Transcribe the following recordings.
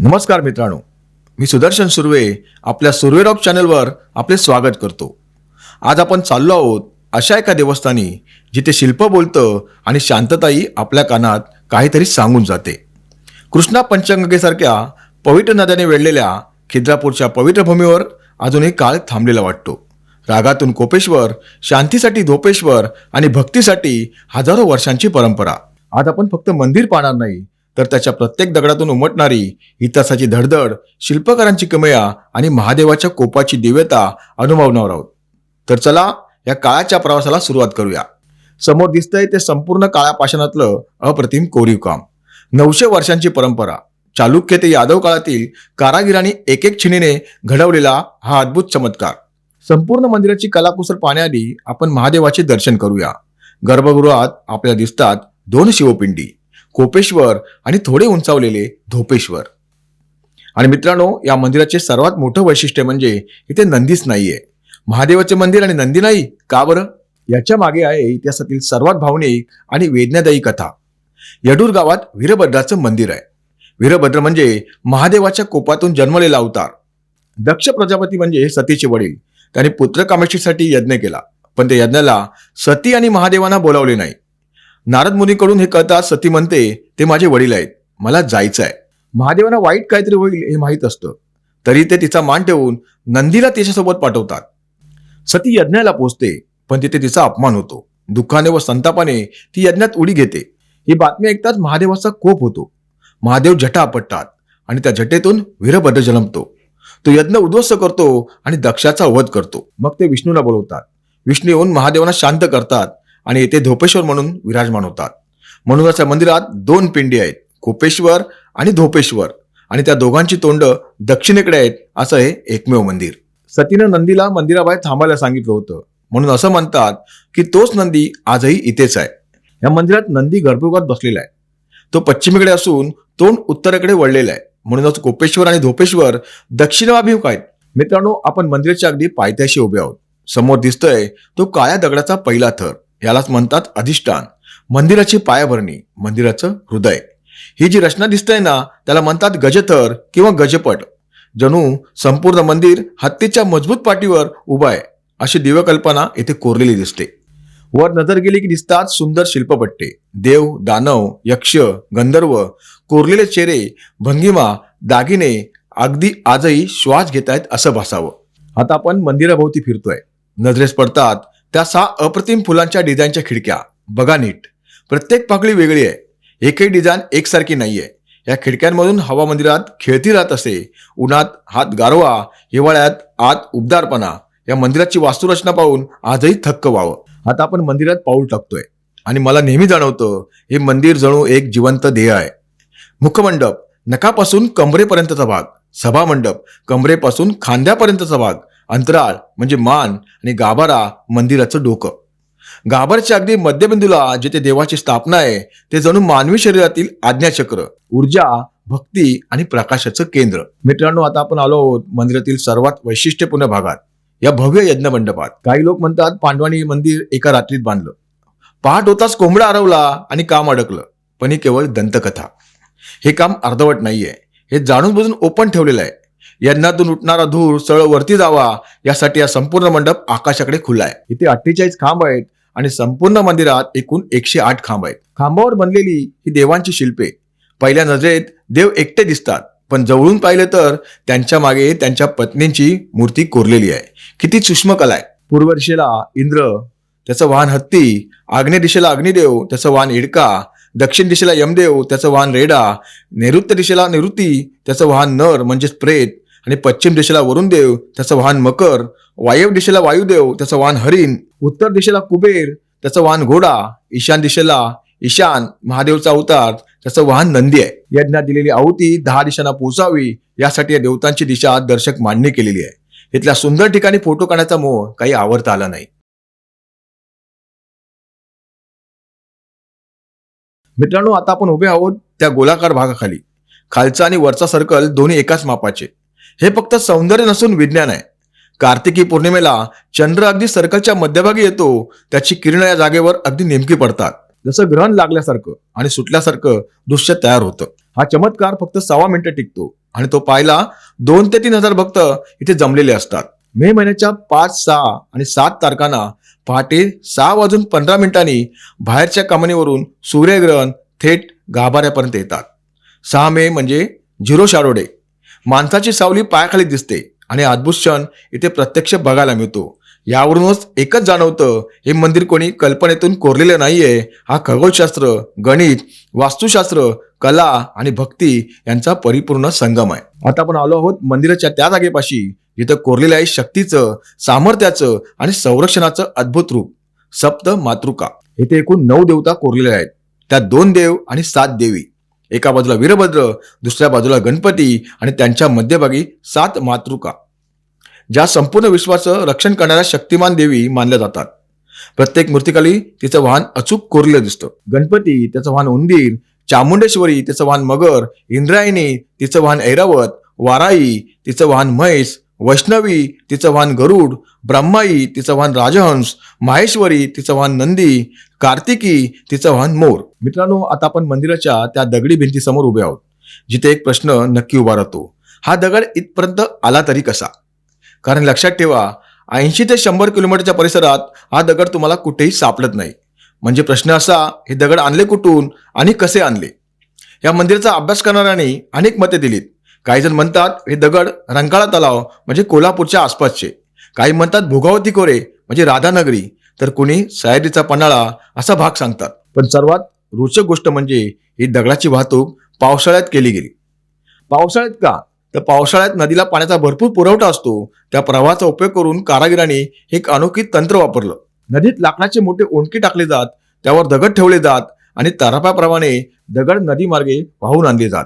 नमस्कार मित्रांनो. मी सुदर्शन सुर्वे आपल्या सुर्वे रॉक चॅनलवर आपले स्वागत करतो. आज आपण चाललो आहोत अशा एका देवस्थानी जिथे शिल्प बोलतं आणि शांतताई आपल्या कानात काहीतरी सांगून जाते. कृष्णा पंचगंगेसारख्या पवित्र नद्याने वेढलेल्या खिद्रापूरच्या पवित्र भूमीवर अजूनही काळ थांबलेला वाटतो. रागातून कोपेश्वर शांतीसाठी धोपेश्वर आणि भक्तीसाठी हजारो वर्षांची परंपरा. आज आपण फक्त मंदिर पाहणार नाही तर त्याच्या प्रत्येक दगडातून उमटणारी इतिहासाची धडधड शिल्पकारांची कमया आणि महादेवाच्या कोपाची दिव्यता अनुभवणार आहोत. तर चला या काळाच्या प्रवासाला सुरुवात करूया. समोर दिसतंय ते संपूर्ण काळ्या पाषाणातलं अप्रतिम कोरीव काम नऊशे वर्षांची परंपरा. चालुक्य ते यादव काळातील कारागिरांनी एक एक छिणीने घडवलेला हा अद्भुत चमत्कार. संपूर्ण मंदिराची कलाकुसर पाहण्याआधी आपण महादेवाचे दर्शन करूया. गर्भगृहात आपल्याला दिसतात दोन शिवपिंडी. कोपेश्वर आणि थोडे उंचावलेले धोपेश्वर. आणि मित्रांनो या मंदिराचे सर्वात मोठं वैशिष्ट्य म्हणजे इथे नंदीच नाहीये. महादेवाचे मंदिर आणि नंदी नाही? का बरं? याच्या मागे आहे इतिहासातील सर्वात भावनिक आणि वेदनादायी कथा. यडूर गावात वीरभद्राचं मंदिर आहे. वीरभद्र म्हणजे महादेवाच्या कोपातून जन्मलेला अवतार. दक्ष प्रजापती म्हणजे सतीचे वडील. त्यांनी पुत्रकामेष्टीसाठी यज्ञ केला. पण त्या यज्ञाला सती आणि महादेवांना बोलावले नाही. नारद मुनीकडून हे कळतात सती म्हणते ते माझे वडील आहेत. मला जायचं आहे. महादेवांना वाईट काहीतरी होईल हे माहीत असतं. तरी ते तिचा मान ठेवून नंदीला तिच्यासोबत पाठवतात. सती यज्ञाला पोचते पण तिथे तिचा अपमान होतो. दुःखाने व संतापाने ती यज्ञात उडी घेते. ही बातमी ऐकताच महादेवाचा कोप होतो. महादेव जटा आपटतात आणि त्या जटेतून वीरभद्र जन्मतो. तो यज्ञ उद्ध्वस्त करतो आणि दक्षाचा वध करतो. मग ते विष्णूला बोलवतात. विष्णू येऊन महादेवांना शांत करतात. आणि येथे धोपेश्वर म्हणून विराजमान होतात. म्हणूनच या मंदिरात दोन पिंडी आहेत कोपेश्वर आणि धोपेश्वर. आणि त्या दोघांची तोंड दक्षिणेकडे आहेत असं हे एकमेव मंदिर. सतीनं नंदीला मंदिराबाहेर थांबायला सांगितलं होतं. म्हणून असं म्हणतात की तोच नंदी आजही इथेच आहे. या मंदिरात नंदी गर्भगृहात बसलेला आहे. तो पश्चिमेकडे असून तोंड उत्तरेकडे वळलेला आहे. म्हणूनच कोपेश्वर आणि धोपेश्वर दक्षिणाभिमुख आहेत. मित्रांनो आपण मंदिराच्या अगदी पायथ्याशी उभे आहोत. समोर दिसतोय तो काळ्या दगडाचा पहिला थर. यालाच म्हणतात अधिष्ठान. मंदिराची पायाभरणी मंदिराचं हृदय. ही जी रचना दिसते ना त्याला म्हणतात गजथर किंवा गजपट. जणू संपूर्ण मंदिर हत्तीच्या मजबूत पाठीवर उभा आहे अशी दिव्यकल्पना येथे कोरलेली दिसते. वर नजर गेली की दिसतात सुंदर शिल्पपट्टे. देव दानव यक्ष गंधर्व कोरलेले चेहरे भंगिमा दागिने अगदी आजही श्वास घेत आहेत असं भासावं. आता आपण मंदिराभोवती फिरतोय. नजरेस पडतात त्या सहा अप्रतिम फुलांच्या डिझाईनच्या खिडक्या. बघा नीट. प्रत्येक पाकळी वेगळी आहे. एकही डिझाईन एकसारखी नाहीये. या खिडक्यांमधून हवा मंदिरात खेळती राहत असे उन्हात हात गारवा हिवाळ्यात आत उबदारपणा या मंदिराची वास्तुरचना पाहून आजही थक्क व्हावं. आता आपण मंदिरात पाऊल टाकतोय. आणि मला नेहमी जाणवतं हे मंदिर जणू एक जिवंत ध्येय आहे. मुखमंडप नकापासून कमरेपर्यंतचा भाग. सभामंडप कमरेपासून खांद्यापर्यंतचा भाग. अंतराळ म्हणजे मान आणि गाभारा मंदिराचं डोकं. गाभारच्या अगदी मध्यबिंदूला जिथे देवाची स्थापना आहे ते जणू मानवी शरीरातील आज्ञाचक्र ऊर्जा भक्ती आणि प्रकाशाचं केंद्र. मित्रांनो आता आपण आलो आहोत मंदिरातील सर्वात वैशिष्ट्यपूर्ण भागात या भव्य यज्ञ मंडपात काही लोक म्हणतात पांडवांनी मंदिर एका रात्रीत बांधलं. पहाट होताच कोंबडा हरवला आणि काम अडकलं पण ही केवळ दंतकथा. हे काम अर्धवट नाहीये. हे जाणून बुजून ओपन ठेवलेलं आहे. यज्ञातून उठणारा धूर सरळ वरती जावा यासाठी हा संपूर्ण मंडप आकाशाकडे खुला आहे. इथे अठ्ठेचाळीस खांब आहेत आणि संपूर्ण मंदिरात एकूण एकशे आठ खांब आहेत. खांबावर बनलेली ही देवांची शिल्पे. पहिल्या नजरेत देव एकटे दिसतात पण जवळून पाहिलं तर त्यांच्या मागे त्यांच्या पत्नींची मूर्ती कोरलेली आहे. किती सूक्ष्म कला आहे. पूर्व दिशेला इंद्र त्याचं वाहन हत्ती आग्नेय दिशेला अग्निदेव त्याचं वाहन इडका दक्षिण दिशेला यमदेव त्याचं वाहन रेडा नैऋत्य दिशेला निवृत्ती त्याचं वाहन नर म्हणजेच प्रेत आणि पश्चिम दिशेला वरुणदेव त्याचं वाहन मकर वायव्य दिशेला वायुदेव त्याचं वाहन हरिण उत्तर दिशेला कुबेर त्याचं वाहन घोडा ईशान दिशेला ईशान महादेवचा अवतार त्याचं वाहन नंदी आहे. यज्ञात दिलेली आहुती दहा दिशांना पोहोचावी यासाठी या देवतांची दिशा दर्शक मांडणी केलेली आहे. इथल्या सुंदर ठिकाणी फोटो काढण्याचा मोह काही आवडता आला नाही. मित्रांनो आता आपण उभे आहोत त्या गोलाकार भागाखाली. खालचा आणि वरचा सर्कल दोन्ही एकाच मापाचे. हे फक्त सौंदर्य नसून विज्ञान आहे. कार्तिकी पौर्णिमेला चंद्र अगदी सर्कलच्या मध्यभागी येतो त्याची किरण या जागेवर अगदी नेमकी पडतात. जसं ग्रहण लागल्यासारखं आणि सुटल्यासारखं दृश्य तयार होतं. हा चमत्कार फक्त सव्वा मिनिटं टिकतो आणि तो पाहायला दोन ते तीन हजार भक्त इथे जमलेले असतात. मे महिन्याच्या पाच सहा आणि सात तारखांना पहाटे सहा वाजून पंधरा मिनिटांनी बाहेरच्या कमानीवरून सूर्यग्रहण थेट गाभाऱ्यापर्यंत येतात. सहा मे म्हणजे झिरो शाडोडे माणसाची सावली पायाखाली दिसते आणि अद्भुत क्षण इथे प्रत्यक्ष बघायला मिळतो. यावरूनच एकच जाणवतं हे मंदिर कोणी कल्पनेतून कोरलेलं नाहीये. हा खगोलशास्त्र गणित वास्तुशास्त्र कला आणि भक्ती यांचा परिपूर्ण संगम आहे. आता आपण आलो आहोत मंदिराच्या त्या जागेपाशी. जिथं कोरलेलं आहे शक्तीचं सामर्थ्याचं आणि संरक्षणाचं अद्भुत रूप सप्त मातृका. इथे एकूण नऊ देवता कोरलेल्या आहेत. त्यात दोन देव आणि सात देवी. एका बाजूला वीरभद्र दुसऱ्या बाजूला गणपती आणि त्यांच्या मध्यभागी सात मातृका. ज्या संपूर्ण विश्वाचं रक्षण करणाऱ्या शक्तिमान देवी मानल्या जातात. प्रत्येक मूर्तीखाली तिचं वाहन अचूक कोरलेलं दिसतं. गणपती त्याचं वाहन उंदीर चामुंडेश्वरी तिचं वाहन मगर इंद्रायणी तिचं वाहन ऐरावत वाराई तिचं वाहन म्हैस वैष्णवी तिचं वाहन गरुड ब्रह्माई तिचं वाहन राजहंस माहेश्वरी तिचं वाहन नंदी कार्तिकी तिचं वाहन मोर. मित्रांनो आता आपण मंदिराच्या त्या दगडी भिंतीसमोर उभे आहोत जिथे एक प्रश्न नक्की उभा राहतो. हा दगड इथपर्यंत आला तरी कसा? कारण लक्षात ठेवा ऐंशी ते शंभर किलोमीटरच्या परिसरात हा दगड तुम्हाला कुठेही सापडत नाही. म्हणजे प्रश्न असा हे दगड आणले कुठून आणि कसे आणले? या मंदिराचा अभ्यास करणाऱ्यांनी अनेक मते दिलीत. काही जण म्हणतात हे दगड रंकाळा तलाव म्हणजे कोल्हापूरच्या आसपासचे. काही म्हणतात भोगावती कोरे म्हणजे राधानगरी. तर कुणी सह्याद्रीचा पन्हाळा असा भाग सांगतात. पण सर्वात रोचक गोष्ट म्हणजे ही दगडाची वाहतूक पावसाळ्यात केली गेली. पावसाळ्यात का? तर पावसाळ्यात नदीला पाण्याचा भरपूर पुरवठा असतो. त्या प्रवाहाचा उपयोग करून कारागिरांनी एक अनोखी तंत्र वापरलं. नदीत लाकडाचे मोठे ओंडके टाकले जात त्यावर दगड ठेवले जात आणि तारापाप्रमाणे दगड नदीमार्गे वाहून आणले जात.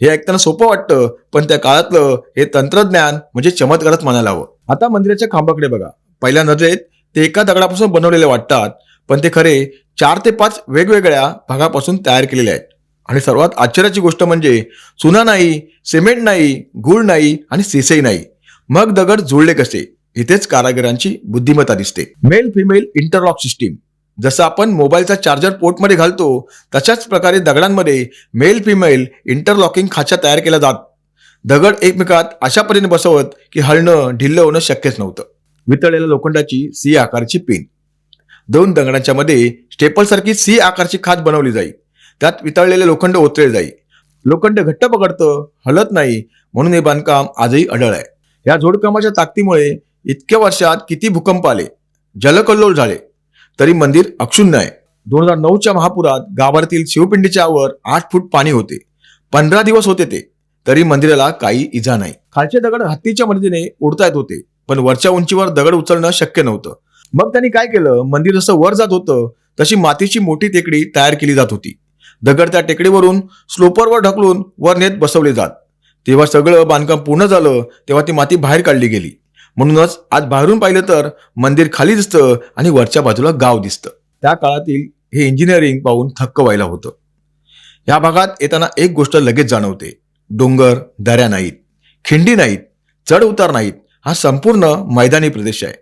हे ऐकताना सोपं वाटतं पण त्या काळातलं हे तंत्रज्ञान म्हणजे चमत्कारच म्हणायला हवं आता मंदिराच्या खांबाकडे बघा. पहिल्या नजरेत ते एका दगडापासून बनवलेले वाटतात पण ते खरे चार ते पाच वेगवेगळ्या भागापासून तयार केलेले आहेत. आणि सर्वात आश्चर्याची गोष्ट म्हणजे चुना नाही सिमेंट नाही गुळ नाही आणि सिसई नाही. मग दगड जुळले कसे? इथेच कारागिरांची बुद्धिमत्ता दिसते. Male female interlock system. जसं आपण मोबाईलचा चार्जर पोर्टमध्ये घालतो तशाच प्रकारे दगडांमध्ये मेल फिमेल इंटरलॉकिंग खाचा तयार केला जात. दगड एकमेकात अशा परीने बसवत की हलणं ढिल्लं होणं शक्यच नव्हतं. वितळलेल्या लोखंडाची सी आकारची पिन. दोन दगडांच्या मध्ये स्टेपलसारखी सी आकारची खाच बनवली जाई. त्यात वितळलेले लोखंड ओतले जाई. लोखंड घट्ट पकडतं हलत नाही म्हणून हे बांधकाम आजही अडळ आहे. या जोडकामाच्या ताकदीमुळे इतक्या वर्षात किती भूकंप आले. जलकल्लोळ झाले. तरी मंदिर अक्षुण्ण आहे. दोन हजार नऊच्या महापुरात गावातील शिवपिंडीच्या वर आठ फूट पाणी होते. पंधरा दिवस होते ते. तरी मंदिराला काही इजा नाही. खालचे दगड हत्तीच्या मदतीने उडता येत होते पण वरच्या उंचीवर दगड उचलणं शक्य नव्हतं. मग त्यांनी काय केलं? मंदिर जसं वर जात होतं तशी मातीची मोठी टेकडी तयार केली जात होती. दगड त्या टेकडीवरून स्लोपरवर ढकलून वर नेत बसवले जात. तेव्हा सगळं बांधकाम पूर्ण झालं तेव्हा ती माती बाहेर काढली गेली. म्हणूनच आज बाहेरून पाहिलं तर मंदिर खाली दिसतं आणि वरच्या बाजूला गाव दिसतं. त्या काळातील हे इंजिनिअरिंग पाहून थक्क व्हायला होतं. या भागात येताना एक गोष्ट लगेच जाणवते. डोंगर दऱ्या नाहीत खिंडी नाहीत चढ उतार नाहीत हा संपूर्ण मैदानी प्रदेश आहे.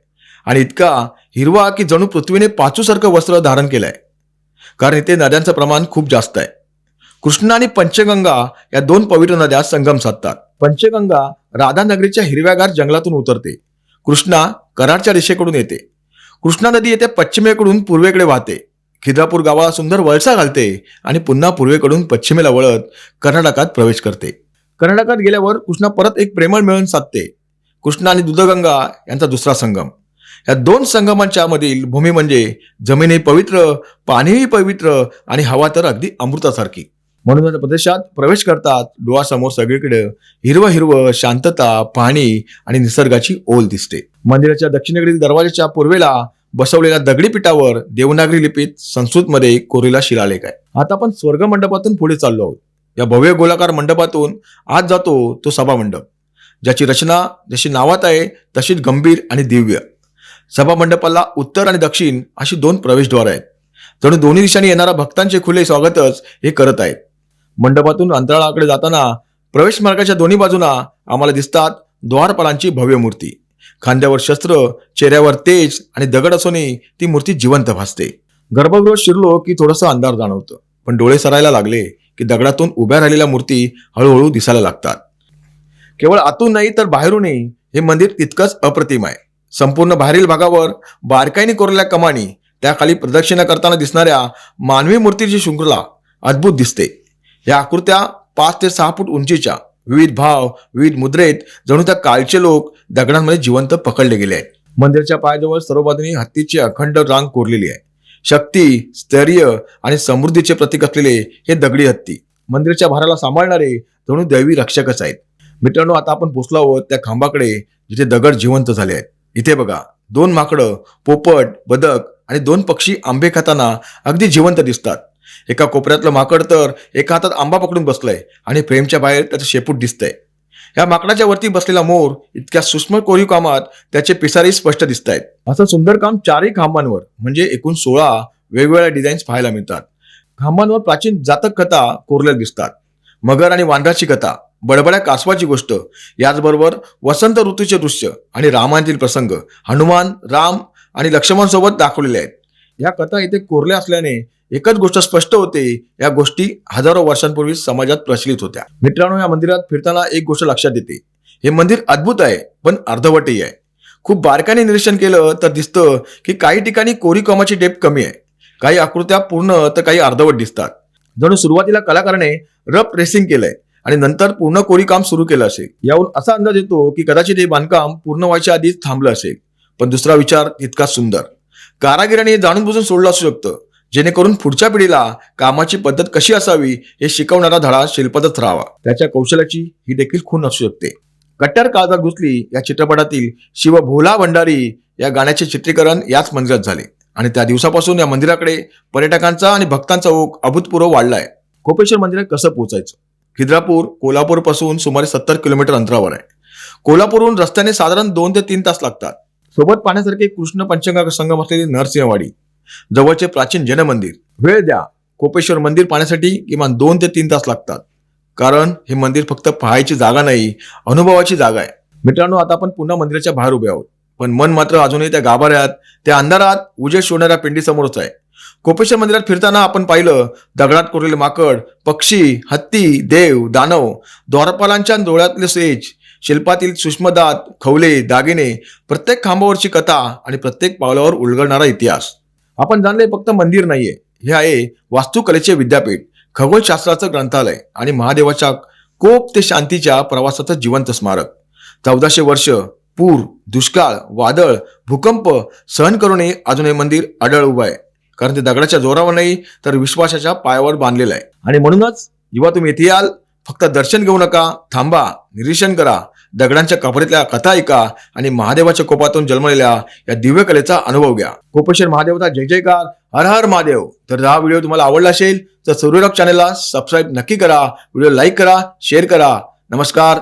आणि इतका हिरवा की जणू पृथ्वीने पाचूसारखं वस्त्र धारण केलं आहे कारण इथे नद्यांचं प्रमाण खूप जास्त आहे. कृष्णा आणि पंचगंगा या दोन पवित्र नद्या संगम साधतात. पंचगंगा राधानगरीच्या हिरव्यागार जंगलातून उतरते. कृष्णा कराडच्या दिशेकडून येते. कृष्णा नदी येथे पश्चिमेकडून पूर्वेकडे वाहते. खिद्रापूर गावाला सुंदर वळसा घालते आणि पुन्हा पूर्वेकडून पश्चिमेला वळत कर्नाटकात प्रवेश करते. कर्नाटकात गेल्यावर कृष्णा परत एक प्रेमळ मिळून साधते. कृष्णा आणि दुधगंगा यांचा दुसरा संगम. या दोन संगमांच्या मधील भूमी म्हणजे जमीनही पवित्र पाणीही पवित्र आणि हवा तर अगदी अमृतासारखी. म्हणून प्रदेशात प्रवेश करतात. डोळ्यासमोर सगळीकडे हिरवं हिरवं शांतता पाणी आणि निसर्गाची ओल दिसते. मंदिराच्या दक्षिणेकडील दरवाजाच्या पूर्वेला बसवलेल्या दगडी पिठावर देवनागरी लिपीत संस्कृतमध्ये कोरिला शिलालेख आहे. आता आपण स्वर्ग मंडपातून पुढे चाललो आहोत. या भव्य गोलाकार मंडपातून आत जातो तो सभा मंडप. ज्याची रचना जशी नावात आहे तशीच गंभीर आणि दिव्य. सभा मंडपाला उत्तर आणि दक्षिण अशी दोन प्रवेशद्वार आहेत. जणू दोन्ही दिशांनी येणाऱ्या भक्तांचे खुले स्वागतच हे करत आहेत. मंडपातून अंतराळाकडे जाताना प्रवेश मार्गाच्या दोन्ही बाजूना आम्हाला दिसतात द्वारपालांची भव्य मूर्ती. खांद्यावर शस्त्र चेहऱ्यावर तेज आणि दगड असूनही ती मूर्ती जिवंत भासते. गर्भगृह शिरलो की थोडंसं अंधार जाणवतं. पण डोळे सरायला लागले की दगडातून उभ्या राहिलेल्या मूर्ती हळूहळू दिसायला लागतात. केवळ आतून नाही तर बाहेरूनही हे मंदिर तितकंच अप्रतिम आहे. संपूर्ण बाहेरील भागावर बारकाईने कोरलेल्या कमानी त्याखाली प्रदक्षिणा करताना दिसणाऱ्या मानवी मूर्तीची शृंखला अद्भुत दिसते. या आकृत्या पाच ते सहा फूट उंचीच्या विविध भाव विविध मुद्रेत जणू त्या काळचे लोक दगडांमध्ये जिवंत पकडले गेले आहेत. मंदिराच्या पायाजवळ सर्व बाजूनी हत्तीची अखंड रांग कोरलेली आहे. शक्ती स्थैर्य आणि समृद्धीचे प्रतीक असलेले हे दगडी हत्ती मंदिराच्या भाराला सांभाळणारे जणू दैवी रक्षकच आहेत. मित्रांनो आता आपण पोचलो आहोत त्या खांबाकडे जिथे दगड जिवंत झाले आहेत. इथे बघा दोन माकडं पोपट बदक आणि दोन पक्षी आंबे खाताना अगदी जिवंत दिसतात. एका कोपऱ्यातलं माकड तर एका हातात आंबा पकडून बसलंय आणि फ्रेमच्या बाहेर त्याचं शेपूट दिसतंय. या माकडाच्या वरती बसलेला मोर इतक्या सूक्ष्म कोरीव कामात त्याचे पिसारी स्पष्ट दिसत आहेत असं सुंदर काम चारही खांबांवर म्हणजे एकूण सोळा वेगवेगळ्या डिझाईन्स पाहायला मिळतात. खांबांवर प्राचीन जातक कथा कोरलेल्या दिसतात. मगर आणि वांद्राची कथा बडबड्या कासवाची गोष्ट याचबरोबर वसंत ऋतूचे दृश्य आणि रामायणातील प्रसंग हनुमान राम आणि लक्ष्मण सोबत दाखवलेले आहेत. या कथा इथे कोरल्या असल्याने एकच गोष्ट स्पष्ट होते या गोष्टी हजारो वर्षांपूर्वी समाजात प्रचलित होत्या. मित्रांनो या मंदिरात फिरताना एक गोष्ट लक्षात येते. हे मंदिर अद्भुत आहे पण अर्धवटही आहे. खूप बारकाईने निरीक्षण केलं तर दिसतं की काही ठिकाणी कोरी कमाची डेप कमी आहे. काही आकृत्या पूर्ण तर काही अर्धवट दिसतात. जणू सुरुवातीला कलाकाराने रफ रेसिंग केलंय आणि नंतर पूर्ण कोरी काम सुरू केलं असेल. याहून असा अंदाज येतो की कदाचित हे बांधकाम पूर्ण व्हायच्या आधीच थांबलं असेल. पण दुसरा विचार इतका सुंदर. कारागिराने हे जाणून बुजून सोडलं असू शकतं. जेणेकरून पुढच्या पिढीला कामाची पद्धत कशी असावी हे शिकवणारा धडा शिल्पातच राहावा. त्याच्या कौशल्याची ही देखील खून असू शकते. कट्यार काळजात घुसली या चित्रपटातील शिव भोला भंडारी या गाण्याचे चित्रीकरण याच मंदिरात झाले. आणि त्या दिवसापासून या मंदिराकडे पर्यटकांचा आणि भक्तांचा ओघ अभूतपूर्व वाढलाय. कोपेश्वर मंदिरात कसं पोहोचायचं? खिद्रापूर कोल्हापूरपासून सुमारे सत्तर किलोमीटर अंतरावर आहे. कोल्हापूरहून रस्त्याने साधारण दोन ते तीन तास लागतात. सोबत पाहण्यासारखे कृष्ण पंचंगा संगम असलेली नरसिंहवाडी जवळचे प्राचीन जनमंदिर. वेळ द्या कोपेश्वर मंदिर पाहण्यासाठी किमान दोन ते तीन तास लागतात. कारण हे मंदिर फक्त पाहायची जागा नाही अनुभवाची जागा आहे. मित्रांनो आता आपण पुन्हा मंदिराच्या बाहेर उभे आहोत. पण मन मात्र अजूनही त्या गाभाऱ्यात त्या अंधारात उजेड शोधणाऱ्या पिंडीसमोरच आहे. कोपेश्वर मंदिरात फिरताना आपण पाहिलं दगडात कोरलेले माकड पक्षी हत्ती देव दानव द्वारपालांच्या डोळ्यातले सेज शिल्पातील सूक्ष्मदात खवले दागिने प्रत्येक खांबावरची कथा आणि प्रत्येक पावलावर उलगडणारा इतिहास. आपण जाणले फक्त मंदिर नाहीये. हे आहे वास्तुकलेचे विद्यापीठ खगोलशास्त्राचं ग्रंथालय आणि महादेवाच्या कोप ते शांतीच्या प्रवासाचं जिवंत स्मारक. चौदाशे वर्ष पूर दुष्काळ वादळ भूकंप सहन करूनही अजून हे मंदिर अडळ उभं आहे. कारण ते दगडाच्या जोरावर नाही तर विश्वासाच्या पायावर बांधलेलं आहे. आणि म्हणूनच जेव्हा तुम्ही येथे याल फक्त दर्शन घेऊ नका थांबा निरीक्षण करा दगडांच्या कपड्यातल्या कथा ऐका आणि महादेवाच्या कोपातून जन्मलेल्या या दिव्य कलेचा अनुभव घ्या. कोपेश्वर महादेवचा जय जयकार. हर हर महादेव. तर हा व्हिडिओ तुम्हाला आवडला असेल तर सूर्यरॉक चॅनलला सबस्क्राईब नक्की करा. व्हिडिओ लाईक करा शेअर करा. नमस्कार.